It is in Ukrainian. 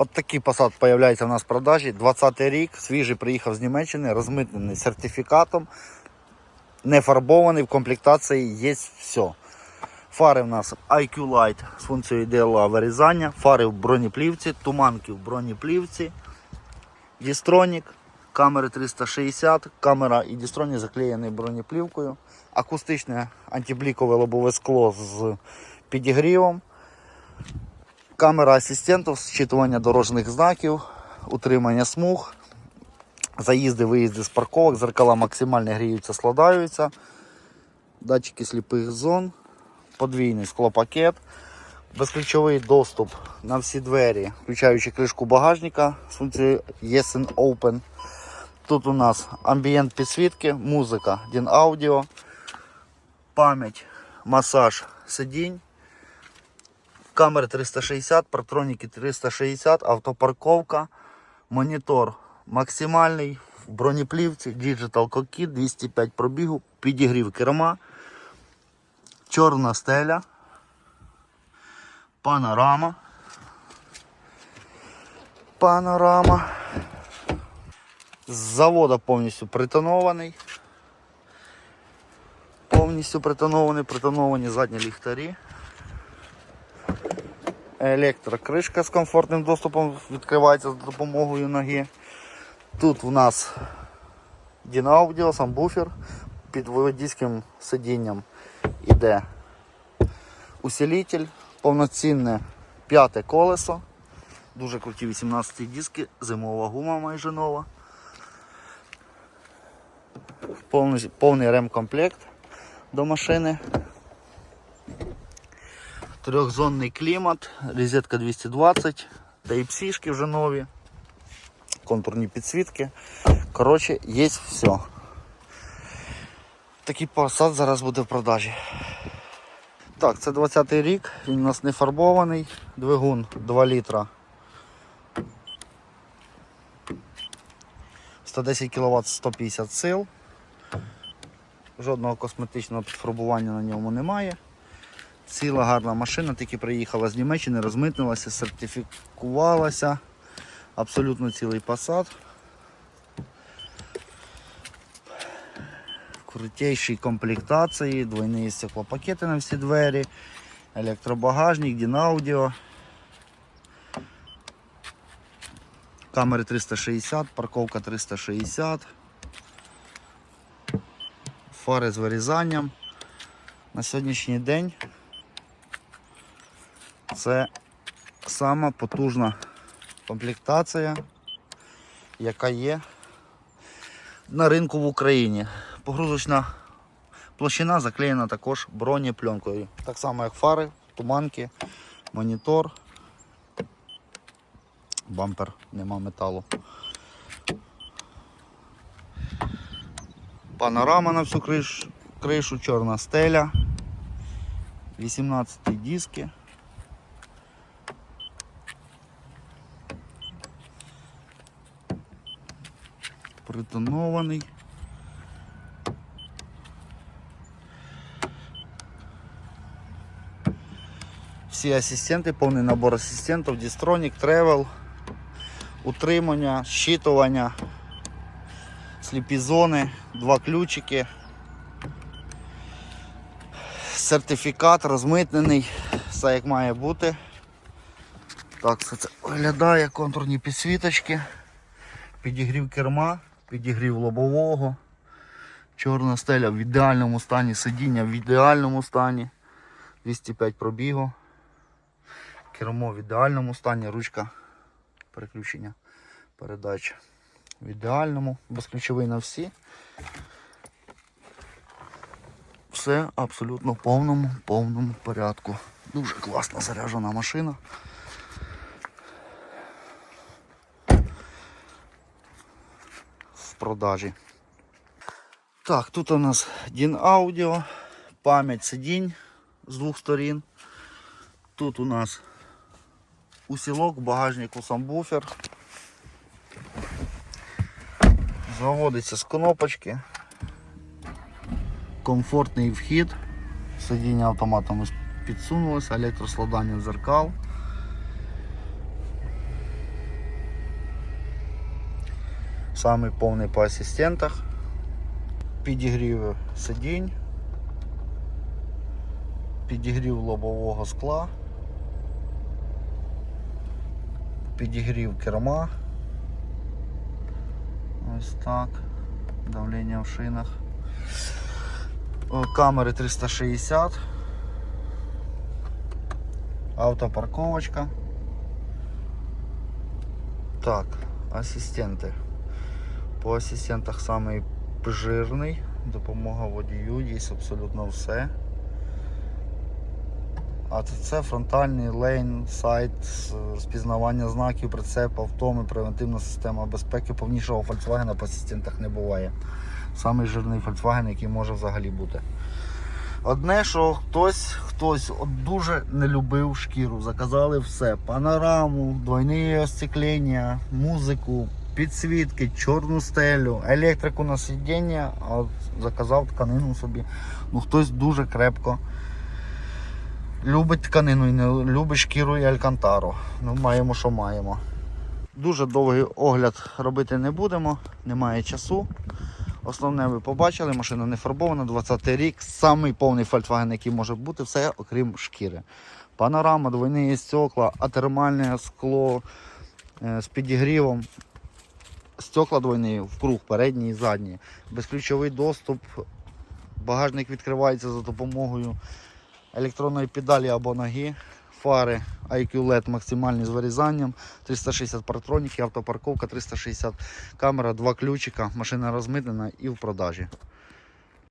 От такий Passat появляється у нас в продажі. 20-й рік, свіжий приїхав з Німеччини, розмитнений сертифікатом, не фарбований, в комплектації є все. Фари в нас IQ Light з функцією DLA вирізання, фари в бронеплівці, туманки в бронеплівці, Дістронік, камери 360, камера і Дістронік заклеєний бронеплівкою, акустичне антиблікове лобове скло з підігрівом, камера асистентів, зчитування дорожніх знаків, утримання смуг, заїзди, виїзди з парковок, зеркала максимально гріються, складаються, датчики сліпих зон, подвійний склопакет, безключовий доступ на всі двері, включаючи кришку багажника з функцією Yes Open. Тут у нас амбієнт підсвітки, музика, DIN аудіо, пам'ять, масаж сидінь, камери 360, партроніки 360, автопарковка, монітор максимальний, в бронеплівці, Digital Cockpit, 205 пробігу, підігрів керма, чорна стеля, панорама. Панорама. З завода повністю притонований. Повністю притонований, притоновані задні ліхтарі. Електрокришка з комфортним доступом відкривається за допомогою ноги. Тут у нас Дінаудіо, самбуфер під водійським сидінням іде усилитель, повноцінне п'яте колесо, дуже круті 18 диски, зимова гума майже нова. Повний, повний ремкомплект до машини. Трьохзонний клімат, розетка 220, Type-C вже нові, контурні підсвітки. Коротше, є все. Такий Passat зараз буде в продажі. Так, це 20-й рік, він у нас не фарбований, двигун 2 літра. 110 кВт 150 сил. Жодного косметичного підфарбування на ньому немає. Ціла гарна машина, тільки приїхала з Німеччини, розмитнилася, сертифікувалася. Абсолютно цілий Passat. В крутейшій комплектації, двойні стеклопакети на всі двері, електробагажник, Дінаудіо. Камери 360, парковка 360. Фари з вирізанням. На сьогоднішній день це сама потужна комплектація, яка є на ринку в Україні. Погрузочна площина заклеєна також бронепленкою. Так само як фари, туманки, монітор, бампер, нема металу. Панорама на всю криш, кришу, чорна стеля, 18 диски. Притонований. Всі асистенти, повний набор асистентів, Distronic, Travel, утримання, щитування, сліпі зони, два ключики, сертифікат розмитнений, все як має бути. Так, це виглядає, контурні підсвіточки, підігрів керма, підігрів лобового, чорна стеля в ідеальному стані, сидіння в ідеальному стані, 205 пробігу, кермо в ідеальному стані, ручка переключення передач в ідеальному, безключовий на всі. Все абсолютно в повному, повному порядку. Дуже класна заряджена машина. Продажі. Так, тут у нас DIN аудіо, пам'ять сидінь з двох сторін. Тут у нас усілок, багажнику самбуфер. Заводиться з кнопочки. Комфортний вхід. Сидіння автоматом підсунулося, електроскладання дзеркал. Самий повний по асистентах. Підігрів сидінь. Підігрів лобового скла. Підігрів керма. Ось так. Давлення в шинах. О, Камери 360. Автопарковочка. Так, ассистенти. По асистентах самий жирний. Допомога водію, є абсолютно все. А це, фронтальний лейн, сайт, розпізнавання знаків, прицеп, автоми, превентивна система безпеки. Повнішого Volkswagen по асистентах не буває. Самий жирний Volkswagen, який може взагалі бути. Одне, що хтось, хтось от дуже не любив шкіру, заказали все: панораму, двойне остеклення, музику, підсвітки, чорну стелю, електрику на сидіння, а заказав тканину собі. Ну хтось дуже крепко любить тканину і не любить шкіру і алькантару. Ну, маємо, що маємо. Дуже довгий огляд робити не будемо, немає часу. Основне ви побачили, машина не фарбована, 20 й рік, самий повний Volkswagen, який може бути, все окрім шкіри. Панорама, двойні стекла, атермальне скло е, з підігрівом. Стекла двойні в круг, передні і задні. Безключовий доступ. Багажник відкривається за допомогою електронної педалі або ноги. Фари IQ LED максимальні з вирізанням, 360 партроніки, автопарковка 360 камера, два ключика, машина розмитнена і в продажі.